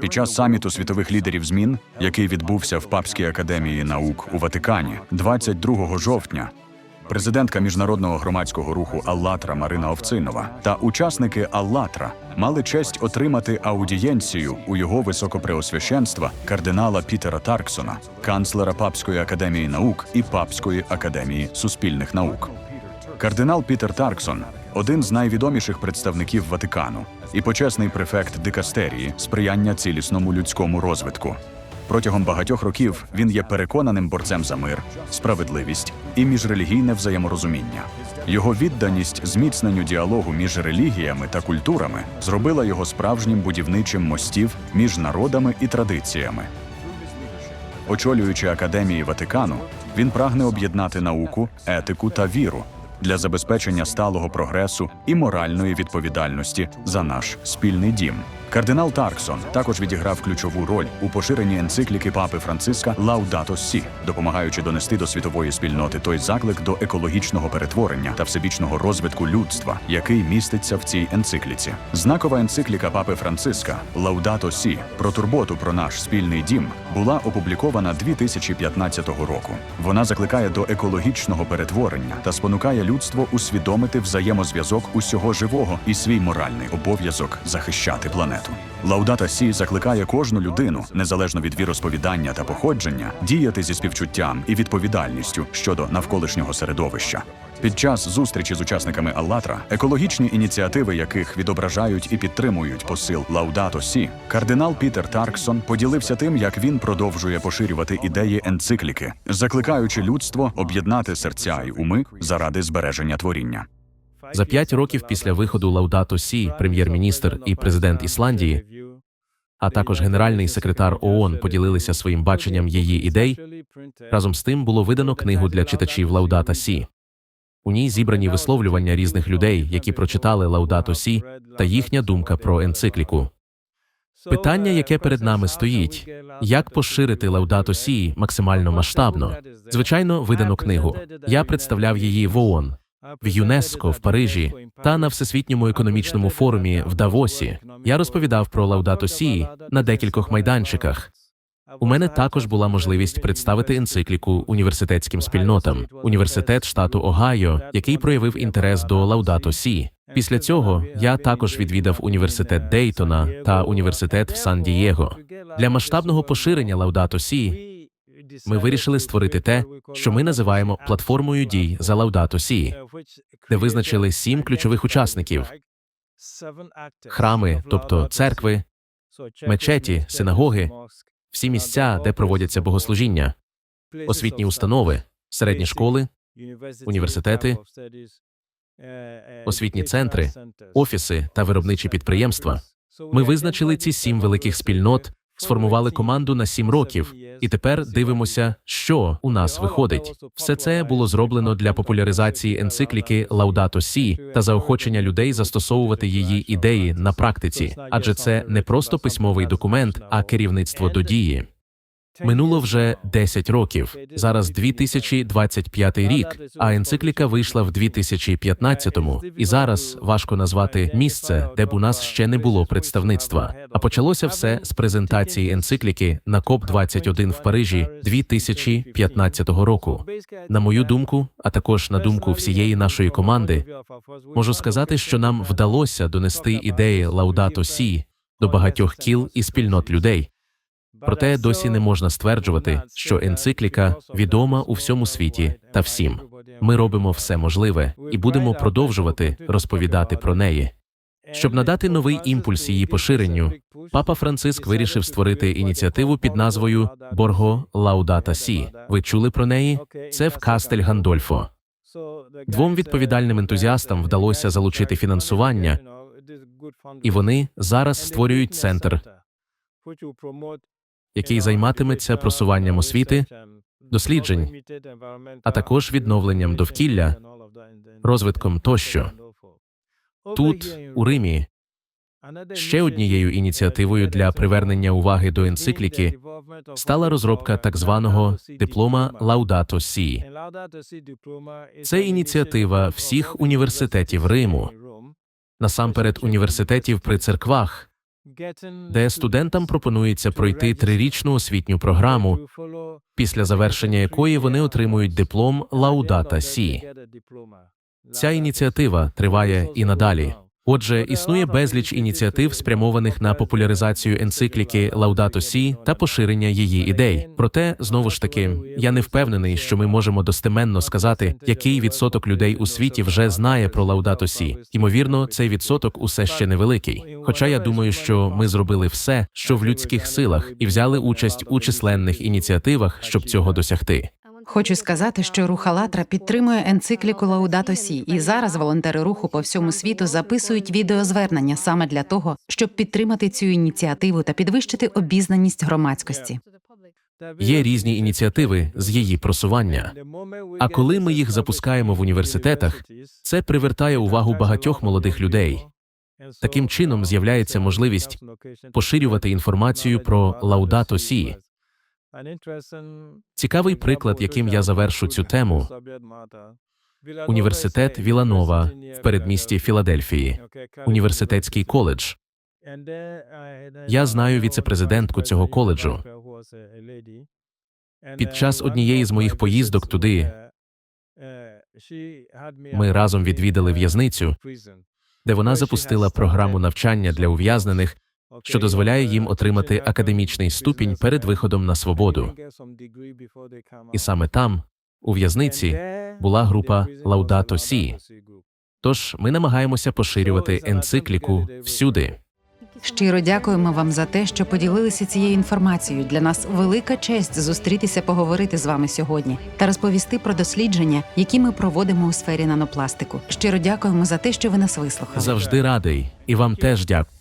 Під час саміту світових лідерів змін, який відбувся в Папській академії наук у Ватикані 22 жовтня, президентка міжнародного громадського руху Аллатра Марина Овцинова та учасники Аллатра мали честь отримати аудієнцію у його високопреосвященства кардинала Пітера Тарксона, канцлера Папської академії наук і Папської академії суспільних наук. Кардинал Пітер Тарксон один з найвідоміших представників Ватикану і почесний префект дикастерії сприяння цілісному людському розвитку. Протягом багатьох років він є переконаним борцем за мир, справедливість і міжрелігійне взаєморозуміння. Його відданість зміцненню діалогу між релігіями та культурами зробила його справжнім будівничим мостів між народами і традиціями. Очолюючи академії Ватикану, він прагне об'єднати науку, етику та віру для забезпечення сталого прогресу і моральної відповідальності за наш спільний дім. Кардинал Тарксон також відіграв ключову роль у поширенні енцикліки папи Франциска Лаудато Сі, допомагаючи донести до світової спільноти той заклик до екологічного перетворення та всебічного розвитку людства, який міститься в цій енцикліці. Знакова енцикліка папи Франциска Лаудато Сі про турботу про наш спільний дім була опублікована 2015 року. Вона закликає до екологічного перетворення та спонукає людство усвідомити взаємозв'язок усього живого і свій моральний обов'язок захищати планету. Лаудата Сі закликає кожну людину, незалежно від віросповідання та походження, діяти зі співчуттям і відповідальністю щодо навколишнього середовища. Під час зустрічі з учасниками Аллатра, екологічні ініціативи яких відображають і підтримують посил Лаудато Сі, кардинал Пітер Тарксон поділився тим, як він продовжує поширювати ідеї енцикліки, закликаючи людство об'єднати серця й уми заради збереження творіння. За п'ять років після виходу Лаудато Сі, прем'єр-міністр і президент Ісландії, а також генеральний секретар ООН поділилися своїм баченням її ідей. Разом з тим було видано книгу для читачів Лаудата Сі. У ній зібрані висловлювання різних людей, які прочитали Лаудато Сі, та їхня думка про енцикліку. Питання, яке перед нами стоїть, як поширити Лаудато Сі максимально масштабно? Звичайно, видано книгу. Я представляв її в ООН, в ЮНЕСКО в Парижі та на Всесвітньому економічному форумі в Давосі. Я розповідав про Лаудато Сі на декількох майданчиках. У мене також була можливість представити енцикліку університетським спільнотам, університет штату Огайо, який проявив інтерес до Лаудато Сі. Після цього я також відвідав університет Дейтона та університет в Сан-Дієго. Для масштабного поширення Лаудато Сі ми вирішили створити те, що ми називаємо платформою дій за Лаудато Сі, де визначили сім ключових учасників: храми, тобто церкви, мечеті, синагоги, всі місця, де проводяться богослужіння, освітні установи, середні школи, університети, освітні центри, офіси та виробничі підприємства. Ми визначили ці сім великих спільнот, сформували команду на сім років, і тепер дивимося, що у нас виходить. Все це було зроблено для популяризації енцикліки Лаудато Сі та заохочення людей застосовувати її ідеї на практиці, адже це не просто письмовий документ, а керівництво до дії. Минуло вже 10 років. Зараз 2025 рік, а енцикліка вийшла в 2015-му. І зараз важко назвати місце, де б у нас ще не було представництва. А почалося все з презентації енцикліки на КОП 21 в Парижі 2015 року. На мою думку, а також на думку всієї нашої команди, можу сказати, що нам вдалося донести ідеї Лаудато Сі до багатьох кіл і спільнот людей. Проте досі не можна стверджувати, що енцикліка відома у всьому світі та всім. Ми робимо все можливе і будемо продовжувати розповідати про неї. Щоб надати новий імпульс її поширенню, папа Франциск вирішив створити ініціативу під назвою Борго Лаудата Сі. Ви чули про неї? Це в Кастель Гандольфо. Двом відповідальним ентузіастам вдалося залучити фінансування, і вони зараз створюють центр, який займатиметься просуванням освіти, досліджень, а також відновленням довкілля, розвитком тощо. Тут, у Римі, ще однією ініціативою для привернення уваги до енцикліки стала розробка так званого диплома Лаудато Сі. Це ініціатива всіх університетів Риму, насамперед університетів при церквах, де студентам пропонується пройти трирічну освітню програму, після завершення якої вони отримують диплом Лаудата Сі. Ця ініціатива триває і надалі. Отже, існує безліч ініціатив, спрямованих на популяризацію енцикліки Лаудато Сі та поширення її ідей. Проте, знову ж таки, я не впевнений, що ми можемо достеменно сказати, який відсоток людей у світі вже знає про Лаудато Сі. Ймовірно, цей відсоток усе ще невеликий. Хоча я думаю, що ми зробили все, що в людських силах, і взяли участь у численних ініціативах, щоб цього досягти. Хочу сказати, що рух «АЛЛАТРА» підтримує енцикліку Лаудато Сі, і зараз волонтери руху по всьому світу записують відеозвернення саме для того, щоб підтримати цю ініціативу та підвищити обізнаність громадськості. Є різні ініціативи з її просування. А коли ми їх запускаємо в університетах, Це привертає увагу багатьох молодих людей. Таким чином з'являється можливість поширювати інформацію про Лаудато Сі. Цікавий приклад, яким я завершу цю тему. Університет Віланова в передмісті Філадельфії, університетський коледж. Я знаю віцепрезидентку цього коледжу. Під час однієї з моїх поїздок туди ми разом відвідали в'язницю, де вона запустила програму навчання для ув'язнених, що дозволяє їм отримати академічний ступінь перед виходом на свободу. І саме там, у в'язниці, була група Лаудато Сі. Тож ми намагаємося поширювати енцикліку всюди. Щиро дякуємо вам за те, що поділилися цією інформацією. Для нас велика честь зустрітися, поговорити з вами сьогодні та розповісти про дослідження, які ми проводимо у сфері нанопластику. Щиро дякуємо за те, що ви нас вислухали. Завжди радий, і вам теж дякую.